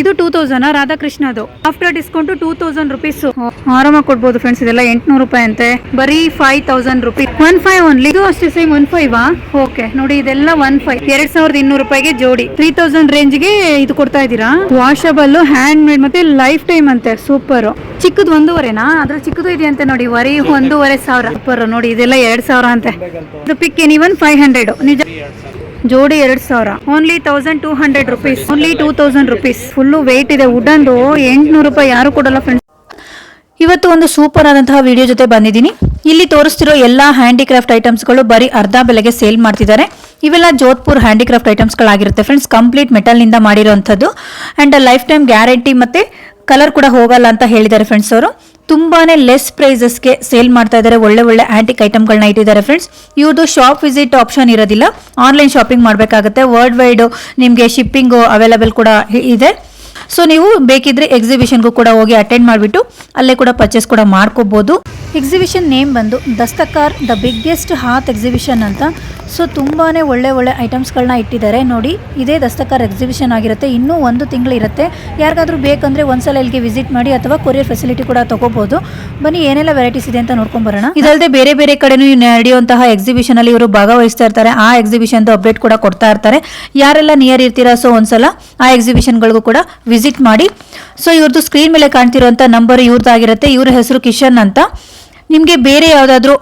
ಇದು two thousand Radhakrishna ಅದು after discount two thousand rupees ಆರಾಮಾಗಿ ಕೊಡ್ಬೋದು ಫ್ರೆಂಡ್ಸ್ ಇದೆಲ್ಲ ಎಂಟ್ನೂರು ರೂಪಾಯಿ ಅಂತೆ. ಬರೀ five thousand rupees one five only ಇದು ಅಷ್ಟೇ ಸೇಮ್ ಒನ್ ಫೈವ್ ಓಕೆ ನೋಡಿ ಇದೆಲ್ಲ ಒನ್ ಫೈವ್ ಎರಡ್ ಸಾವಿರದ ಇನ್ನೂರು ರೂಪಾಯಿಗೆ ಜೋಡಿ. ತ್ರೀ ತೌಸಂಡ್ ರೇಂಜ್ಗೆ ಇದು ಕೊಡ್ತಾ ಇದ್ದೀರಾ? ವಾಷಬಲ್ ಹ್ಯಾಂಡ್ ಮೇಡ್ ಮತ್ತೆ ಲೈಫ್ ಟೈಮ್ ಅಂತೆ. ಸೂಪರ್ ಚಿಕ್ಕದು ಒಂದೂವರೆನಾ? ಅದ್ರ ಚಿಕ್ಕದು ಇದೆ ಇದೆಯಂತೆ ನೋಡಿ. ವರಿ ಒಂದೂವರೆ ಸಾವಿರ. ಸೂಪರ್ ನೋಡಿ ಇದೆಲ್ಲ ಎರಡ್ ಸಾವಿರ ಅಂತೆ. Pick any one five hundred ನಿಜ ಜೋಡಿ ಎರಡ್ ಸಾವಿರ. Only thousand two hundred rupees only two thousand rupees full weight ಇದೆ. ವುಡನ್ದು ಎಂಟ್ನೂರು ರೂಪಾಯಿ ಯಾರು ಕೊಡಲ್ಲ ಫ್ರೆಂಡ್ಸ್ ಇವತ್ತು ಒಂದು ಸೂಪರ್ ಆದಂತಹ ವಿಡಿಯೋ ಜೊತೆ ಬಂದಿದ್ದೀನಿ. ಇಲ್ಲಿ ತೋರಿಸ್ತಿರೋ ಎಲ್ಲ ಹ್ಯಾಂಡಿಕ್ರಾಫ್ಟ್ ಐಟಮ್ಸ್ಗಳು ಬರೀ ಅರ್ಧ ಬೆಲೆಗೆ ಸೇಲ್ ಮಾಡ್ತಿದ್ದಾರೆ. ಇವೆಲ್ಲ ಜೋಧ್ಪುರ್ ಹ್ಯಾಂಡಿಕ್ರಾಫ್ಟ್ ಐಟಮ್ಸ್ಗಳಾಗಿರುತ್ತೆ ಫ್ರೆಂಡ್ಸ್ ಕಂಪ್ಲೀಟ್ ಮೆಟಲ್ನಿಂದ ಮಾಡಿರೋಂಥದ್ದು. ಆ್ಯಂಡ್ ಲೈಫ್ ಟೈಮ್ ಗ್ಯಾರಂಟಿ ಮತ್ತೆ ಕಲರ್ ಕೂಡ ಹೋಗಲ್ಲ ಅಂತ ಹೇಳಿದ್ದಾರೆ ಫ್ರೆಂಡ್ಸ್ ಅವರು. ತುಂಬಾನೇ ಲೆಸ್ ಪ್ರೈಸಸ್ಗೆ ಸೇಲ್ ಮಾಡ್ತಾ ಇದ್ದಾರೆ ಒಳ್ಳೆ ಒಳ್ಳೆ ಆಂಟಿಕ್ ಐಟಮ್ಗಳನ್ನ ಇಟ್ಟಿದ್ದಾರೆ ಫ್ರೆಂಡ್ಸ್ ಇವ್ರದ್ದು ಶಾಪ್ ವಿಸಿಟ್ ಆಪ್ಷನ್ ಇರೋದಿಲ್ಲ. ಆನ್ಲೈನ್ ಶಾಪಿಂಗ್ ಮಾಡಬೇಕಾಗುತ್ತೆ. ವರ್ಲ್ಡ್ ವೈಡ್ ನಿಮಗೆ ಶಿಪ್ಪಿಂಗು ಅವೈಲಬಲ್ ಕೂಡ ಇದೆ. ಸೊ ನೀವು ಬೇಕಿದ್ರೆ ಎಕ್ಸಿಬಿಷನ್ಗೂ ಕೂಡ ಹೋಗಿ ಅಟೆಂಡ್ ಮಾಡಿಬಿಟ್ಟು ಅಲ್ಲೇ ಕೂಡ ಪರ್ಚೇಸ್ ಕೂಡ ಮಾಡ್ಕೋಬಹುದು ಎಕ್ಸಿಬಿಷನ್ ನೇಮ್ ಬಂದು Dastkar the biggest haat exhibition ಅಂತ. ಸೊ ತುಂಬಾನೇ ಒಳ್ಳೆ ಒಳ್ಳೆ ಐಟಮ್ಸ್ಗಳನ್ನ ಇಟ್ಟಿದ್ದಾರೆ. ನೋಡಿ, ಇದೇ ದಸ್ತಕಾರ್ ಎಕ್ಸಿಬಿಷನ್ ಆಗಿರುತ್ತೆ. ಇನ್ನೂ ಒಂದು ತಿಂಗಳು ಇರುತ್ತೆ. ಯಾರಿಗಾದ್ರೂ ಬೇಕಂದ್ರೆ ಒಂದ್ಸಲ ಇಲ್ಲಿಗೆ ವಿಸಿಟ್ ಮಾಡಿ ಅಥವಾ ಕೊರಿಯರ್ ಫೆಸಿಲಿಟಿ ಕೂಡ ತಗೋಬಹುದು ಬನ್ನಿ, ಏನೆಲ್ಲ ವೆರೈಟೀಸ್ ಇದೆ ಅಂತ ನೋಡ್ಕೊಂಡ್ ಬರೋಣ. ಇದಲ್ಲದೆ ಬೇರೆ ಬೇರೆ ಕಡೆನೂ ನಡೆಯುವಂತಹ ಎಕ್ಸಿಬಿಷನ್ ಅಲ್ಲಿ ಇವರು ಭಾಗವಹಿಸ್ತಾ ಇರ್ತಾರೆ. ಆ ಎಕ್ಸಿಬಿಷನ್ ಅಪ್ಡೇಟ್ ಕೂಡ ಕೊಡ್ತಾ ಇರ್ತಾರೆ. ಯಾರೆಲ್ಲ ನಿಯರ್ ಇರ್ತೀರಾ ಸೊ ಒಂದ್ಸಲ ಆ ಎಕ್ಸಿಬಿಷನ್ಗಳಿಗೂ ಕೂಡ ವಿಸಿಟ್ ಮಾಡಿ. ಸೊ ಇವ್ರದ್ದು ಸ್ಕ್ರೀನ್ ಮೇಲೆ ಕಾಣ್ತಿರುವಂಥ ನಂಬರ್ ಇವ್ರದ್ದಾಗಿರುತ್ತೆ ಇವ್ರ ಹೆಸರು ಕಿಶನ್ ಅಂತ. ನಿಮಗೆ ಬೇರೆ ಯಾವುದಾದ್ರೂ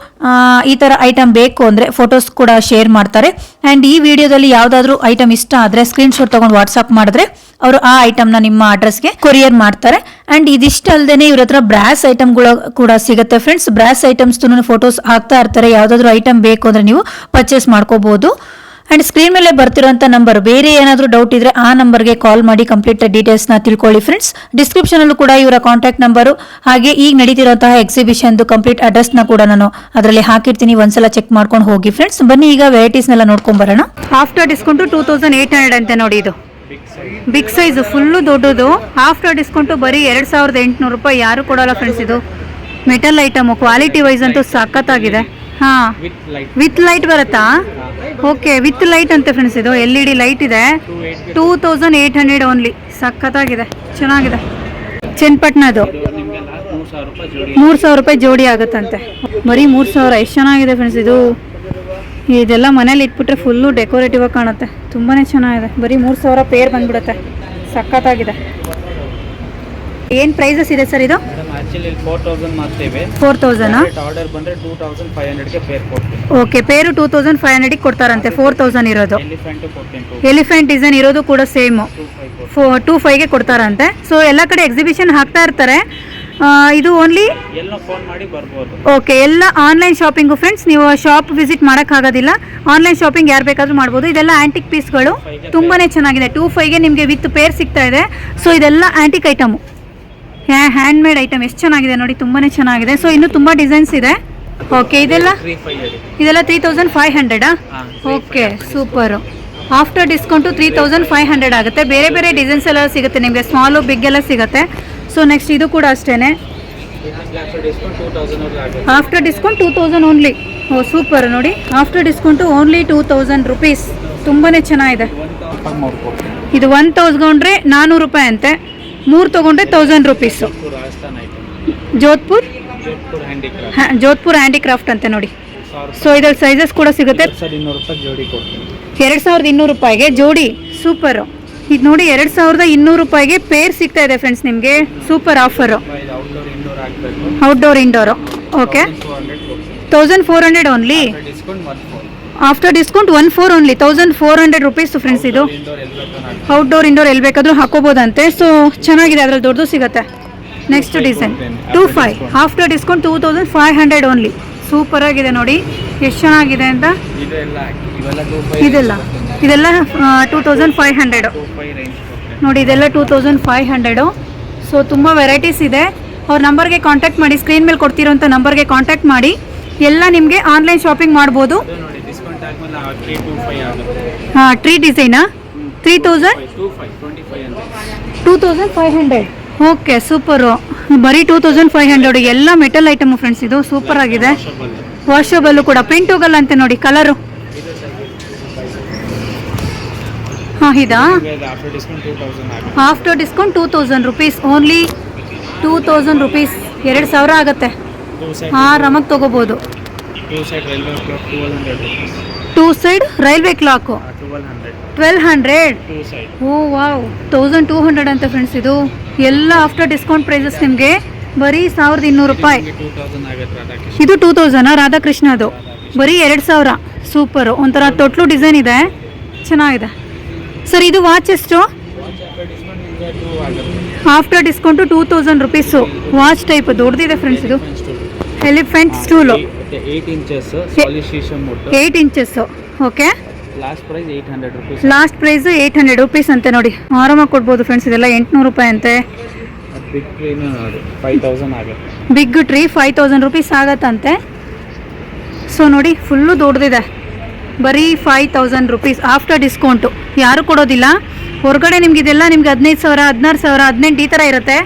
ಈ ಥರ ಐಟಮ್ ಬೇಕು ಅಂದರೆ ಫೋಟೋಸ್ ಕೂಡ ಶೇರ್ ಮಾಡ್ತಾರೆ. ಆ್ಯಂಡ್ ಈ ವಿಡಿಯೋದಲ್ಲಿ ಯಾವುದಾದ್ರೂ ಐಟಮ್ ಇಷ್ಟ ಆದರೆ ಸ್ಕ್ರೀನ್ಶಾಟ್ ತೊಗೊಂಡು ವಾಟ್ಸಪ್ ಮಾಡಿದ್ರೆ ಅವರು ಆ ಐಟಮ್ನ ನಿಮ್ಮ ಅಡ್ರೆಸ್ಗೆ ಕೊರಿಯರ್ ಮಾಡ್ತಾರೆ. ಆ್ಯಂಡ್ ಇದಿಷ್ಟು ಅಲ್ಲದೆ ಇವ್ರ ಹತ್ರ ಬ್ರಾಸ್ ಐಟಮ್ಗಳು ಕೂಡ ಸಿಗುತ್ತೆ ಫ್ರೆಂಡ್ಸ್ ಬ್ರಾಸ್ ಐಟಮ್ಸ್ ಫೋಟೋಸ್ ಹಾಕ್ತಾ ಇರ್ತಾರೆ. ಯಾವುದಾದ್ರೂ ಐಟಮ್ ಬೇಕು ಅಂದರೆ ನೀವು ಪರ್ಚೇಸ್ ಮಾಡ್ಕೋಬಹುದು ಅಂಡ್ ಸ್ಕ್ರೀನ್ ಮೇಲೆ ಬರ್ತಿರೋಂಥ ನಂಬರ್ ಬೇರೆ ಏನಾದರೂ ಡೌಟ್ ಇದ್ರೆ ಆ ನಂಬರ್ಗೆ ಕಾಲ್ ಮಾಡಿ ಕಂಪ್ಲೀಟ್ ಡೀಟೇಲ್ಸ್ನ ತಿಳ್ಕೊಳ್ಳಿ ಫ್ರೆಂಡ್ಸ್ ಡಿಸ್ಕ್ರಿಪ್ಷನಲ್ಲೂ ಕೂಡ ಇವರ ಕಾಂಟ್ಯಾಕ್ಟ್ ನಂಬರು ಹಾಗೆ ಈಗ ನಡೀತಿರುವಂತಹ ಎಕ್ಸಿಬಿಷನ್ದು ಕಂಪ್ಲೀಟ್ ಅಡ್ರೆಸ್ನ ಕೂಡ ನಾನು ಅದರಲ್ಲಿ ಹಾಕಿರ್ತೀನಿ. ಒಂದ್ಸಲ ಚೆಕ್ ಮಾಡ್ಕೊಂಡು ಹೋಗಿ ಫ್ರೆಂಡ್ಸ್ ಬನ್ನಿ ಈಗ ವೆರೈಟೀಸ್ನೆಲ್ಲ ನೋಡ್ಕೊಂಡ್ ಬರೋಣ. After discount two thousand eight hundred ಅಂತೆ ನೋಡಿ ಇದು. ಬಿಗ್ ಸೈಜ್ ಫುಲ್ಲು ದೊಡ್ಡದು. ಆಫ್ಟರ್ ಡಿಸ್ಕೌಂಟ್ ಬರೀ ಎರಡು ಸಾವಿರದ ಎಂಟುನೂರು ರೂಪಾಯಿ. ಯಾರು ಕೊಡೋಲ್ಲ ಫ್ರೆಂಡ್ಸ್ ಇದು. ಮೆಟಲ್ ಐಟಮ್ ಕ್ವಾಲಿಟಿ ವೈಸ್ ಅಂತೂ ಸಖತ್ತಾಗಿದೆ. ಹಾ. ವಿತ್ ಲೈಟ್ ವಿತ್ ಲೈಟ್ ಬರುತ್ತಾ? ಓಕೆ ವಿತ್ ಲೈಟ್ ಅಂತೆ ಫ್ರೆಂಡ್ಸ್ ಇದು. ಎಲ್ ಇ ಡಿ ಲೈಟ್ ಇದೆ. Two thousand eight hundred only ಸಖತ್ತಾಗಿದೆ. ಚೆನ್ನಾಗಿದೆ. ಚನ್ನಪಟ್ಟಣದು ನಿಮಗೆಲ್ಲ ಮೂರು ಸಾವಿರ ರೂಪಾಯಿ ಜೋಡಿ ಮೂರು ಸಾವಿರ ರೂಪಾಯಿ ಜೋಡಿ ಆಗುತ್ತಂತೆ. ಬರೀ ಮೂರು ಸಾವಿರ. ಎಷ್ಟು ಚೆನ್ನಾಗಿದೆ ಫ್ರೆಂಡ್ಸ್ ಇದು. ಇದೆಲ್ಲ ಮನೇಲಿ ಇಟ್ಬಿಟ್ರೆ ಫುಲ್ಲು ಡೆಕೋರೇಟಿವ್ ಆಗಿ ಕಾಣುತ್ತೆ. ತುಂಬಾ ಚೆನ್ನಾಗಿದೆ. ಬರೀ ಮೂರು ಸಾವಿರ ಪೇರ್ ಬಂದ್ಬಿಡುತ್ತೆ. ಸಖತ್ತಾಗಿದೆ. ಏನು ಪ್ರೈಸಸ್ ಇದೆ ಸರ್ ಇದು? ಆಕ್ಚುಲಿ ಫೋರ್ ತೌಸಂಡ್ ಮಾಡ್ತೇವೆ ಫೋರ್ ತೌಸಂಡಾ ಆರ್ಡರ್ ಬಂದ್ರೆ ಟೂ ತೌಸಂಡ್ ಫೈವ್ ಹಂಡ್ರೆಡ್ಗೆ ಪೇರ್ ಕೊಡ್ತೀನಿ okay pair two thousand five ಹಂಡ್ರೆಡಿಗೆ ಕೊಡ್ತಾರಂತೆ ಫೋರ್ ತೌಸಂಡ್ ಇರೋದು. ಎಲಿಫೆಂಟ್ ಡಿಸೈನ್ ಇರೋದು ಕೂಡ ಸೇಮ್ ಟೂ ಫೈವ್ಗೆ ಕೊಡ್ತಾರಂತೆ. ಸೊ ಎಲ್ಲ ಕಡೆ ಎಕ್ಸಿಬಿಷನ್ ಹಾಕ್ತಾ ಇರ್ತಾರೆ. ಇದು ಓನ್ಲಿ ಓಕೆ ಎಲ್ಲ ಆನ್ಲೈನ್ ಶಾಪಿಂಗು ಫ್ರೆಂಡ್ಸ್ ನೀವು ಶಾಪ್ ವಿಸಿಟ್ ಮಾಡೋಕ್ಕಾಗೋದಿಲ್ಲ ಆನ್ಲೈನ್ ಶಾಪಿಂಗ್ ಯಾರು ಬೇಕಾದರೂ ಮಾಡ್ಬೋದು. ಇದೆಲ್ಲ ಆ್ಯಂಟಿಕ್ ಪೀಸ್ಗಳು ತುಂಬಾ ಚೆನ್ನಾಗಿದೆ. ಟೂ ಫೈವ್ಗೆ ನಿಮಗೆ ವಿತ್ ಪೇರ್ ಸಿಗ್ತಾ ಇದೆ. ಸೊ ಇದೆಲ್ಲ antique item hand made item ಎಷ್ಟು ಚೆನ್ನಾಗಿದೆ ನೋಡಿ ತುಂಬಾನೇ ಚೆನ್ನಾಗಿದೆ. ಸೊ ಇನ್ನು ತುಂಬಾ ಡಿಸೈನ್ಸ್ ಇದೆ. ಓಕೆ ಇದೆಲ್ಲ? ಇದೆಲ್ಲ three thousand five ಹಂಡ್ರೆಡಾ okay super after discount three thousand five hundred ಆಗುತ್ತೆ. ಬೇರೆ ಬೇರೆ ಡಿಸೈನ್ಸ್ ಎಲ್ಲ ಸಿಗುತ್ತೆ ನಿಮಗೆ. ಸ್ಮಾಲು ಬಿಗ್ ಎಲ್ಲ ಸಿಗುತ್ತೆ. ಸೊ ನೆಕ್ಸ್ಟ್ ಇದು ಕೂಡ ಅಷ್ಟೇ after discount two thousand only oh super ನೋಡಿ. After discount only two thousand rupees ತುಂಬಾ ಚೆನ್ನಾಗಿದೆ. ಇದು ಒನ್ ತೌಸ್ಕೊಂಡ್ರೆ ನಾನ್ನೂರು ರೂಪಾಯಿ ಅಂತೆ. ಮೂರು ತೊಗೊಂಡ್ರೆ ತೌಸಂಡ್ ರುಪೀಸು ಜೋಧ್ಪುರ್ ಹಾಂ ಜೋಧ್ಪುರ್ ಹ್ಯಾಂಡಿಕ್ರಾಫ್ಟ್ ಅಂತ ನೋಡಿ. ಸೊ ಇದ್ರಲ್ಲಿ ಸೈಜಸ್ ಕೂಡ ಸಿಗುತ್ತೆ. ಎರಡು ಸಾವಿರದ ಇನ್ನೂರು ರೂಪಾಯಿಗೆ ಜೋಡಿ. ಸೂಪರು ಇದು ನೋಡಿ ಎರಡು ಸಾವಿರದ ಇನ್ನೂರು ರೂಪಾಯಿಗೆ ಪೇರ್ ಸಿಗ್ತಾ ಇದೆ ಫ್ರೆಂಡ್ಸ್ ನಿಮಗೆ. Super offer outdoor indoor okay thousand four hundred only after discount one four only thousand four hundred rupees friends ಇದು. ಔಟ್ಡೋರ್ ಇಂಡೋರ್ ಎಲ್ಲಿ ಬೇಕಾದರೂ ಹಾಕೋಬೋದಂತೆ. ಸೊ ಚೆನ್ನಾಗಿದೆ ಅದ್ರಲ್ಲಿ ದೊಡ್ಡದು ಸಿಗುತ್ತೆ. Next design two five after discount two thousand five hundred only super ಆಗಿದೆ ನೋಡಿ. ಎಷ್ಟು ಚೆನ್ನಾಗಿದೆ ಅಂತ. ಇದೆಲ್ಲ ಇದೆಲ್ಲ. ಟೂ ತೌಸಂಡ್ ಫೈವ್ ಹಂಡ್ರೆಡು ನೋಡಿ ಇದೆಲ್ಲ two thousand five hundred so ತುಂಬ ವೆರೈಟೀಸ್ ಇದೆ. ಅವ್ರ ನಂಬರ್ಗೆ ಕಾಂಟ್ಯಾಕ್ಟ್ ಮಾಡಿ. ಸ್ಕ್ರೀನ್ ಮೇಲೆ ಕೊಡ್ತಿರೋಂಥ ನಂಬರ್ಗೆ ಕಾಂಟ್ಯಾಕ್ಟ್ ಮಾಡಿ. ಎಲ್ಲ ನಿಮಗೆ ಆನ್ಲೈನ್ ಶಾಪಿಂಗ್ ಮಾಡ್ಬೋದು. ಹಾಂ tree ಡಿಸೈನಾ three thousand two thousand five hundred okay super ಬರೀ ಟೂ ತೌಸಂಡ್ ಫೈವ್ ಹಂಡ್ರೆಡ್ ಎಲ್ಲ ಮೆಟಲ್ ಐಟಮು ಫ್ರೆಂಡ್ಸ್ ಇದು ಸೂಪರ್ ಆಗಿದೆ. ವಾಷಬಲ್ಲು ಕೂಡ ಪ್ರಿಂಟ್ ಹೋಗಲ್ಲ ಅಂತೆ ನೋಡಿ ಕಲರು ಹಾಂ ಇದಾ? After discount two thousand rupees only two thousand rupees ಎರಡು ಸಾವಿರ ಆಗುತ್ತೆ. ಆರಾಮಾಗಿ ತೊಗೋಬೋದು. Two side railway clock twelve hundred rupees two side railway clock twelve hundred twelve hundred two side oh wow thousand two hundred ಅಂತ friends ಇದು. ಎಲ್ಲ after discount prices ನಿಮಗೆ ಬರೀ ಸಾವಿರದ ಇನ್ನೂರು ರೂಪಾಯಿ. ಟೂ ತೌಸಂಡ್ ಆಗುತ್ತೆ ರಾಧಾಕೃಷ್ಣ. ಇದು ಟೂ ತೌಸಂಡ್ ರಾಧಾಕೃಷ್ಣ ಅದು. ಬರೀ ಎರಡು ಸಾವಿರ. ಸೂಪರು ಒಂಥರ ತೊಟ್ಲು ಡಿಸೈನ್ ಇದೆ. ಚೆನ್ನಾಗಿದೆ. ಸರ್ ಇದು ವಾಚ್ ಎಷ್ಟು? Discount after discount two thousand rupees watch type ದೊಡ್ಡದಿದೆ ಫ್ರೆಂಡ್ಸ್ ಇದು. Elephant stool eight inches eight inches okay last price eight hundred rupees last price eight hundred rupees ಅಂತೆ ನೋಡಿ. ಆರಾಮಾಗಿ ಕೊಡ್ಬೋದು ಫ್ರೆಂಡ್ಸ್ ಇದೆಲ್ಲ ಎಂಟುನೂರು ರೂಪಾಯಿ ಅಂತೆ. ಬಿಗ್ ಟ್ರೀನು ನೋಡಿ ಫೈವ್ ತೌಸಂಡ್ ಆಗುತ್ತೆ. Big tree five thousand rupees ಆಗತ್ತಂತೆ. So ನೋಡಿ ಫುಲ್ಲು ದೊಡ್ಡದಿದೆ. ಬರೀ five thousand rupees after discount ಯಾರು ಕೊಡೋದಿಲ್ಲ. ಹೊರಗಡೆ ನಿಮ್ಗೆ ಇದೆಲ್ಲ ನಿಮ್ಗೆ ಹದಿನೈದು ಸಾವಿರ ಹದಿನಾರು ಸಾವಿರ ಹದಿನೆಂಟು ಈ ಥರ ಇರುತ್ತೆ.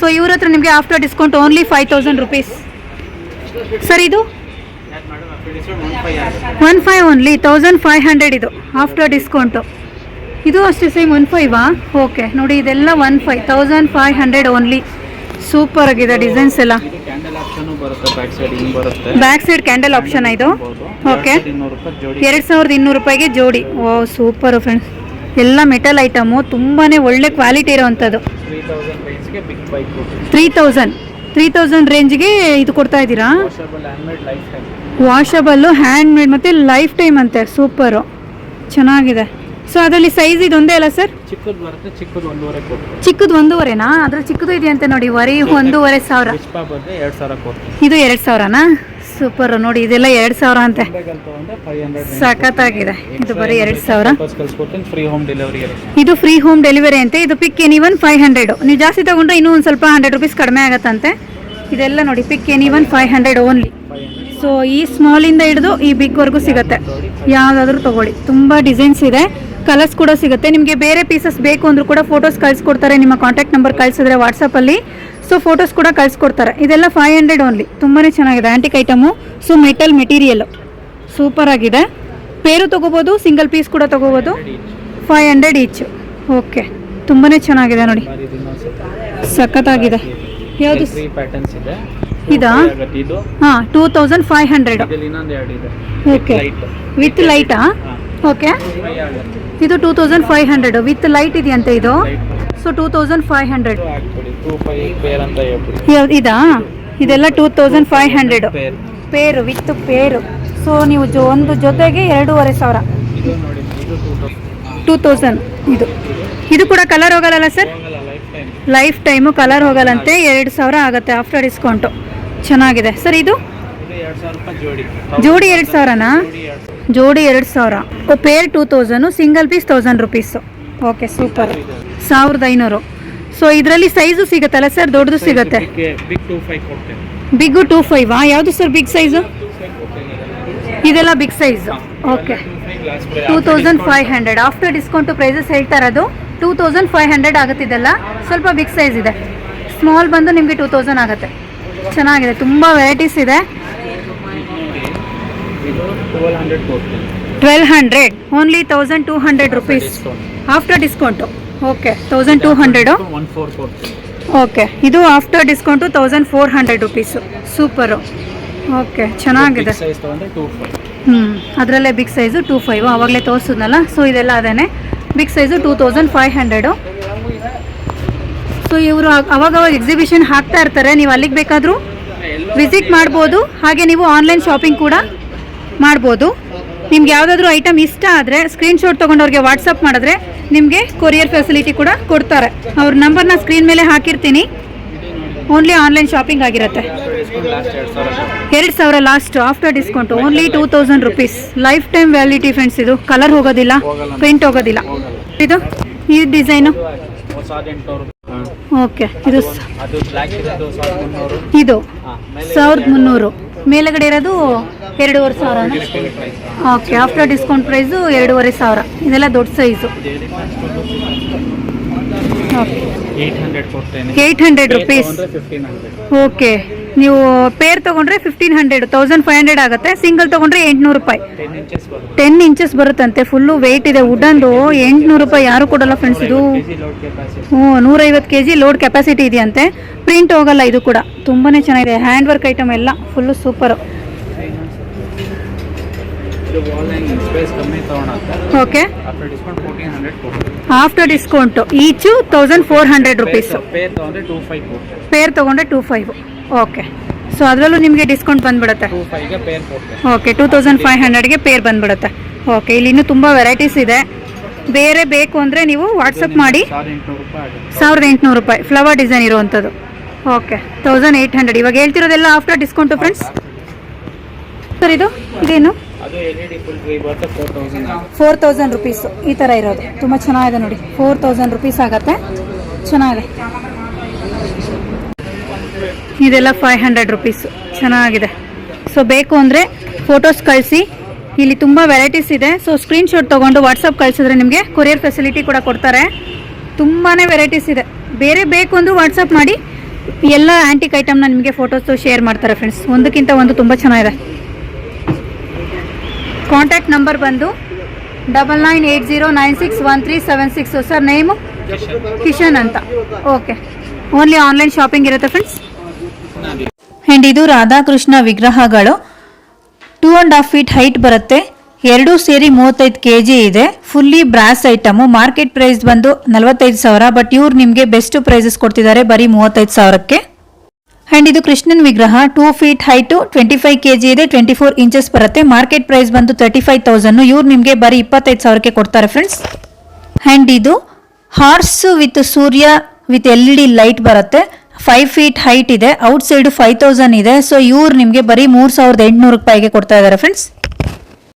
ಸೊ ಇವ್ರ ಹತ್ರ ನಿಮಗೆ after discount only five thousand rupees sir ಇದು? One five only thousand five hundred ಇದು ಆಫ್ಟರ್ ಡಿಸ್ಕೌಂಟು ಇದು ಅಷ್ಟೇ ಸೇಮ್ ಒನ್ ಫೈವಾ ಓಕೆ ನೋಡಿ ಇದೆಲ್ಲ one five thousand five hundred only super ಆಗಿದೆ ಡಿಸೈನ್ಸ್ ಎಲ್ಲ. ಬ್ಯಾಕ್ ಸೈಡ್ ಕ್ಯಾಂಡಲ್ ಆಪ್ಷನ್ ಇದು? ಓಕೆ ಎರಡು ಸಾವಿರದ ಇನ್ನೂರು ರೂಪಾಯಿಗೆ ಜೋಡಿ. ಓ ಸೂಪರು ಫ್ರೆಂಡ್ಸ್ ಎಲ್ಲ ಮೆಟಲ್ ಐಟಮು ತುಂಬಾ ಒಳ್ಳೆ ಕ್ವಾಲಿಟಿ ಇರೋವಂಥದ್ದು ತ್ರೀ ತೌಸಂಡ್ ತ್ರೀ ತೌಸಂಡ್ ರೇಂಜ್ಗೆ ಇದು ಕೊಡ್ತಾ ಇದ್ದೀರಾ? ವಾಷಬಲ್ಲು ಹ್ಯಾಂಡ್ ಮೇಡ್ ಮತ್ತು ಲೈಫ್ ಟೈಮ್ ಅಂತೆ ಸೂಪರು ಚೆನ್ನಾಗಿದೆ. ಸೊ ಅದರಲ್ಲಿ ಸೈಜ್ ಇದೊಂದೇ ಅಲ್ಲ ಸರ್ ಚಿಕ್ಕದು ಒಂದೂವರೆನಾ? ಅದ್ರಲ್ಲಿ ಚಿಕ್ಕದು ಇದೆಯಂತೆ ನೋಡಿ ವರಿ ಒಂದೂವರೆ ಸಾವಿರ. ಇದು ಎರಡು ಸಾವಿರನಾ? ಸೂಪರ್ ನೋಡಿ, ಇದೆಲ್ಲ ಎರಡು ಸಾವಿರ ಅಂತೆ. ಸಖತ್ತಾಗಿದೆ ಇದು ಬರೀ ಎರಡು ಸಾವಿರ. ಇದು ಫ್ರೀ ಹೋಮ್ ಡೆಲಿವರಿ ಅಂತೆ. ಇದು pick any one five hundred ನೀವು ಜಾಸ್ತಿ ತಗೊಂಡ್ರೆ ಇನ್ನೂ ಒಂದು ಸ್ವಲ್ಪ ಹಂಡ್ರೆಡ್ ರುಪೀಸ್ ಕಡಿಮೆ ಆಗತ್ತಂತೆ. ಇದೆಲ್ಲ ನೋಡಿ pick any one five hundred only so ಈ ಸ್ಮಾಲಿಂದ ಹಿಡಿದು ಈ ಬಿಗ್ವರೆಗೂ ಸಿಗುತ್ತೆ. ಯಾವುದಾದ್ರೂ ತಗೊಳ್ಳಿ. ತುಂಬ ಡಿಸೈನ್ಸ್ ಇದೆ. ಕಲರ್ಸ್ ಕೂಡ ಸಿಗುತ್ತೆ. ನಿಮಗೆ ಬೇರೆ ಪೀಸಸ್ ಬೇಕು ಅಂದ್ರೂ ಕೂಡ ಫೋಟೋಸ್ ಕಳಿಸ್ಕೊಡ್ತಾರೆ. ನಿಮ್ಮ ಕಾಂಟ್ಯಾಕ್ಟ್ ನಂಬರ್ ಕಳಿಸಿದ್ರೆ ವಾಟ್ಸಪ್ಪಲ್ಲಿ ಸೊ ಫೋಟೋಸ್ ಕೂಡ ಕಳಿಸ್ಕೊಡ್ತಾರೆ. ಇದೆಲ್ಲ ಫೈವ್ ಹಂಡ್ರೆಡ್ ಓನ್ಲಿ ತುಂಬಾ ಚೆನ್ನಾಗಿದೆ. Antique item so metal material super ಆಗಿದೆ. ಪೇರು ತೊಗೋಬೋದು ಸಿಂಗಲ್ ಪೀಸ್ ಕೂಡ ತೊಗೋಬೋದು. ಫೈವ್ ಹಂಡ್ರೆಡ್ ಈಚ್ ಓಕೆ ತುಂಬಾ ಚೆನ್ನಾಗಿದೆ ನೋಡಿ. ಸಖತ್ತಾಗಿದೆ. ಯಾವುದು? ಇದೆ? ಹಾ two thousand five hundred okay with ಲೈಟಾ okay ಇದು two thousand five hundred with light ಇದೆಯಂತೆ ಇದು? So two thousand five hundred ಇದಾ? ಇದೆಲ್ಲ two thousand five hundred pair with pair. So ನೀವು ಜೊ ಒಂದು ಜೊತೆಗೆ ಎರಡೂವರೆ ಸಾವಿರ. ಟೂ ತೌಸಂಡ್ ಇದು ಇದು. ಕೂಡ ಕಲರ್ ಹೋಗಲ್ಲ ಸರ್? ಲೈಫ್ ಟೈಮು ಕಲರ್ ಹೋಗಲ್ಲಂತೆ ಎರಡು ಸಾವಿರ ಆಗುತ್ತೆ ಆಫ್ಟರ್ ಡಿಸ್ಕೌಂಟು ಚೆನ್ನಾಗಿದೆ. ಸರ್ ಇದು? ಜೋಡಿ ಎರಡು ಸಾವಿರನಾ? ಜೋಡಿ ಎರಡು ಸಾವಿರ. Pair two thousand single piece thousand rupees okay super ಸಾವಿರದ ಐನೂರು. ಸೊ ಇದರಲ್ಲಿ ಸೈಜು ಸಿಗುತ್ತಲ್ಲ ಸರ್ ದೊಡ್ಡದು ಸಿಗುತ್ತೆ. ಬಿಗ್ ಟೂ ಫೈವ್ ಕೊಡ್ತೇನೆ. ಬಿಗ್ಗು ಟೂ ಫೈವಾ ಯಾವುದು ಸರ್ ಬಿಗ್ ಸೈಜು ಇದೆಲ್ಲ big size okay two thousand five hundred after discount prices ಹೇಳ್ತಾ ಇರೋದು ಟೂ ತೌಸಂಡ್ ಫೈವ್ ಹಂಡ್ರೆಡ್ ಆಗುತ್ತಿದೆಲ್ಲ. ಸ್ವಲ್ಪ ಬಿಗ್ ಸೈಜ್ ಇದೆ. ಸ್ಮಾಲ್ ಬಂದು ನಿಮಗೆ ಟೂ ತೌಸಂಡ್ ಆಗುತ್ತೆ. ಚೆನ್ನಾಗಿದೆ ತುಂಬ ವೆರೈಟೀಸ್ ಇದೆ. ಇದು twelve hundred only thousand two hundred rupees after discount okay thousand two hundred okay ಇದು after discount thousand four hundred rupees super okay ಚೆನ್ನಾಗಿದೆ. ಹ್ಞೂ ಅದರಲ್ಲೇ ಬಿಗ್ ಸೈಜು ಟೂ ಫೈವ್ ಆವಾಗಲೇ ತೋರಿಸಿದ್ನಲ್ಲ? ಸೊ ಇದೆಲ್ಲ ಅದೇ big size two thousand five hundred so ಇವರು ಅವಾಗವಾಗ exhibition ಹಾಕ್ತಾ ಇರ್ತಾರೆ. ನೀವು ಅಲ್ಲಿಗೆ ಬೇಕಾದರೂ ವಿಸಿಟ್ ಮಾಡ್ಬೋದು. ಹಾಗೆ ನೀವು ಆನ್ಲೈನ್ ಶಾಪಿಂಗ್ ಕೂಡ ಮಾಡ್ಬೋದು. ನಿಮ್ಗೆ ಯಾವುದಾದ್ರೂ ಐಟಮ್ ಇಷ್ಟ ಆದರೆ ಸ್ಕ್ರೀನ್ಶಾಟ್ ತೊಗೊಂಡವ್ರಿಗೆ ವಾಟ್ಸಪ್ ಮಾಡಿದ್ರೆ ನಿಮಗೆ ಕೊರಿಯರ್ ಫೆಸಿಲಿಟಿ ಕೂಡ ಕೊಡ್ತಾರೆ. ಅವ್ರ ನಂಬರ್ನ ಸ್ಕ್ರೀನ್ ಮೇಲೆ ಹಾಕಿರ್ತೀನಿ. ಓನ್ಲಿ ಆನ್ಲೈನ್ ಶಾಪಿಂಗ್ ಆಗಿರುತ್ತೆ. ಎರಡು ಸಾವಿರ last after discount only two thousand rupees life time validity friends ಇದು. ಕಲರ್ ಹೋಗೋದಿಲ್ಲ ಪ್ರಿಂಟ್ ಹೋಗೋದಿಲ್ಲ. ಇದು, ಈ ಡಿಸೈನು ಓಕೆ ಇದು ಇದು ಸಾವಿರದ ಮುನ್ನೂರು. ಮೇಲುಗಡೆ ಇರೋದು ಎರಡೂವರೆ ಸಾವಿರ ಓಕೆ ಆಫ್ಟರ್ ಡಿಸ್ಕೌಂಟ್ ಪ್ರೈಸು ಎರಡೂವರೆ ಸಾವಿರ. ಇದೆಲ್ಲ ದೊಡ್ಡ size okay eight hundred rupees okay ನೀವು ಪೇರ್ ತಗೊಂಡ್ರೆ fifteen hundred thousand five hundred ಆಗುತ್ತೆ. ಸಿಂಗಲ್ ತಗೊಂಡ್ರೆ ಎಂಟ್ನೂರು ರೂಪಾಯಿ. ಟೆನ್ ಇಂಚಸ್ ಬರುತ್ತೆ ಟೆನ್ ಇಂಚಸ್ ಬರುತ್ತಂತೆ ಫುಲ್ಲು ವೆಯ್ಟ್ ಇದೆ ವುಡನ್ದು ಎಂಟ್ನೂರು ರೂಪಾಯಿ ಯಾರು ಕೊಡಲ್ಲ ಫ್ರೆಂಡ್ಸ್ ಇದು. ಕೆ ಜಿ ಲೋಡ್ ಕೆಪಾಸಿಟಿ ಹ್ಞೂ ನೂರೈವತ್ತು ಕೆ ಜಿ ಲೋಡ್ ಕೆಪಾಸಿಟಿ ಇದೆಯಂತೆ. ಪ್ರಿಂಟ್ ಹೋಗಲ್ಲ ಇದು ಕೂಡ. ತುಂಬಾ ಚೆನ್ನಾಗಿದೆ. ಹ್ಯಾಂಡ್ ವರ್ಕ್ ಐಟಮ್ ಎಲ್ಲ ಫುಲ್ಲು ಸೂಪರು ಇದು ವಾಲ್ ಹ್ಯಾಂಗಿಂಗ್ ಸ್ಪೇಸ್ ಕಮ್ಮಿ ತೊಗೊಳತ್ತೆ okay after discount fourteen hundred ಕೊಡ್ತೀವಿ after discount each thousand four hundred rupees pair ತೊಗೊಂಡ್ರೆ ಟೂ ಫೈವ್ ಕೊಡ್ತೀವಿ ಪೇರ್ ತೊಗೊಂಡ್ರೆ ಟೂ ಫೈವ್ ಓಕೆ ಸೊ ಅದರಲ್ಲೂ ನಿಮಗೆ ಡಿಸ್ಕೌಂಟ್ ಬಂದ್ಬಿಡುತ್ತೆ. ಓಕೆ ಟೂ ತೌಸಂಡ್ ಫೈವ್ ಹಂಡ್ರೆಡ್ಗೆ ಪೇರ್ ಬಂದ್ಬಿಡುತ್ತೆ. ಓಕೆ ಇಲ್ಲಿ ಇನ್ನೂ ತುಂಬ ವೆರೈಟೀಸ್ ಇದೆ. ಬೇರೆ ಬೇಕು ಅಂದರೆ ನೀವು ವಾಟ್ಸಪ್ ಮಾಡಿ. ಸಾವಿರದ ಎಂಟುನೂರು ರೂಪಾಯಿ. ಫ್ಲವರ್ ಡಿಸೈನ್ ಇರುವಂಥದ್ದು. ಓಕೆ ತೌಸಂಡ್ ಏಯ್ಟ್ ಹಂಡ್ರೆಡ್ ಇವಾಗ ಹೇಳ್ತಿರೋದೆಲ್ಲ ಆಫ್ಟರ್ ಡಿಸ್ಕೌಂಟು ಫ್ರೆಂಡ್ಸ್ ಸರ್ ಇದು? ಇದೇನು? ಫೋರ್ ತೌಸಂಡ್ ರುಪೀಸು ಈ ಥರ ಇರೋದು. ತುಂಬ ಚೆನ್ನಾಗಿದೆ ನೋಡಿ. ಫೋರ್ ತೌಸಂಡ್ ರುಪೀಸ್ ಆಗುತ್ತೆ. ಚೆನ್ನಾಗಿದೆ. ಇದೆಲ್ಲ ಫೈವ್ ಹಂಡ್ರೆಡ್ ರುಪೀಸು ಚೆನ್ನಾಗಿದೆ. ಸೊ ಬೇಕು ಅಂದರೆ ಫೋಟೋಸ್ ಕಳಿಸಿ. ಇಲ್ಲಿ ತುಂಬ ವೆರೈಟೀಸ್ ಇದೆ. ಸೊ ಸ್ಕ್ರೀನ್ಶಾಟ್ ತೊಗೊಂಡು ವಾಟ್ಸಪ್ ಕಳಿಸಿದ್ರೆ ನಿಮಗೆ ಕೊರಿಯರ್ ಫೆಸಿಲಿಟಿ ಕೂಡ ಕೊಡ್ತಾರೆ. ತುಂಬಾ ವೆರೈಟೀಸ್ ಇದೆ. ಬೇರೆ ಬೇಕು ಅಂದರೂ ವಾಟ್ಸಪ್ ಮಾಡಿ. ಎಲ್ಲ ಆ್ಯಂಟಿಕ್ ಐಟಮ್ನ ನಿಮಗೆ ಫೋಟೋಸು ಶೇರ್ ಮಾಡ್ತಾರೆ ಫ್ರೆಂಡ್ಸ್ ಒಂದಕ್ಕಿಂತ ಒಂದು ತುಂಬ ಚೆನ್ನಾಗಿದೆ. ಕಾಂಟ್ಯಾಕ್ಟ್ ನಂಬರ್ ಬಂದು double nine eight zero nine six one three seven six sir name Kishan ಅಂತ. ಓಕೆ ಓನ್ಲಿ ಆನ್ಲೈನ್ ಶಾಪಿಂಗ್ ಇರುತ್ತೆ ಫ್ರೆಂಡ್ಸ್ ಆ್ಯಂಡ್ ಇದು ರಾಧಾಕೃಷ್ಣ ವಿಗ್ರಹಗಳು. Two and half feet height ಬರುತ್ತೆ. ಎರಡೂ ಸೇರಿ ಮೂವತ್ತೈದು ಕೆ ಜಿ ಇದೆ. Fully brass item market price ಬಂದು ನಲವತ್ತೈದು ಸಾವಿರ. ಬಟ್ ಇವ್ರು ನಿಮಗೆ ಬೆಸ್ಟ್ ಪ್ರೈಸಸ್ ಕೊಡ್ತಿದ್ದಾರೆ ಬರೀ ಮೂವತ್ತೈದು ಸಾವಿರಕ್ಕೆ. ಆ್ಯಂಡ್ ಇದು ಕೃಷ್ಣನ್ ವಿಗ್ರಹ. Two feet height twenty five K G ಇದೆ. ಟ್ವೆಂಟಿ ಫೋರ್ ಇಂಚಸ್ ಬರುತ್ತೆ. ಮಾರ್ಕೆಟ್ ಪ್ರೈಸ್ ಬಂದು ತರ್ಟಿ ಫೈವ್ ತೌಸಂಡ್ ಇವ್ರು ನಿಮಗೆ ಬರೀ ಇಪ್ಪತ್ತೈದು ಸಾವಿರಕ್ಕೆ ಕೊಡ್ತಾರೆ ಫ್ರೆಂಡ್ಸ್ ಆ್ಯಂಡ್ ಇದು horse with Surya with L E D light ಬರುತ್ತೆ. ಫೈವ್ ಫೀಟ್ ಹೈಟ್ ಇದೆ ಔಟ್ ಸೈಡ್ ಫೈವ್ ತೌಸಂಡ್ ಇದೆ. ಸೊ ಇವ್ರು ನಿಮಗೆ ಬರೀ ಮೂರು ಸಾವಿರದ ಎಂಟುನೂರು ರೂಪಾಯಿಗೆ ಕೊಡ್ತಾ ಇದ್ದಾರೆ ಫ್ರೆಂಡ್ಸ್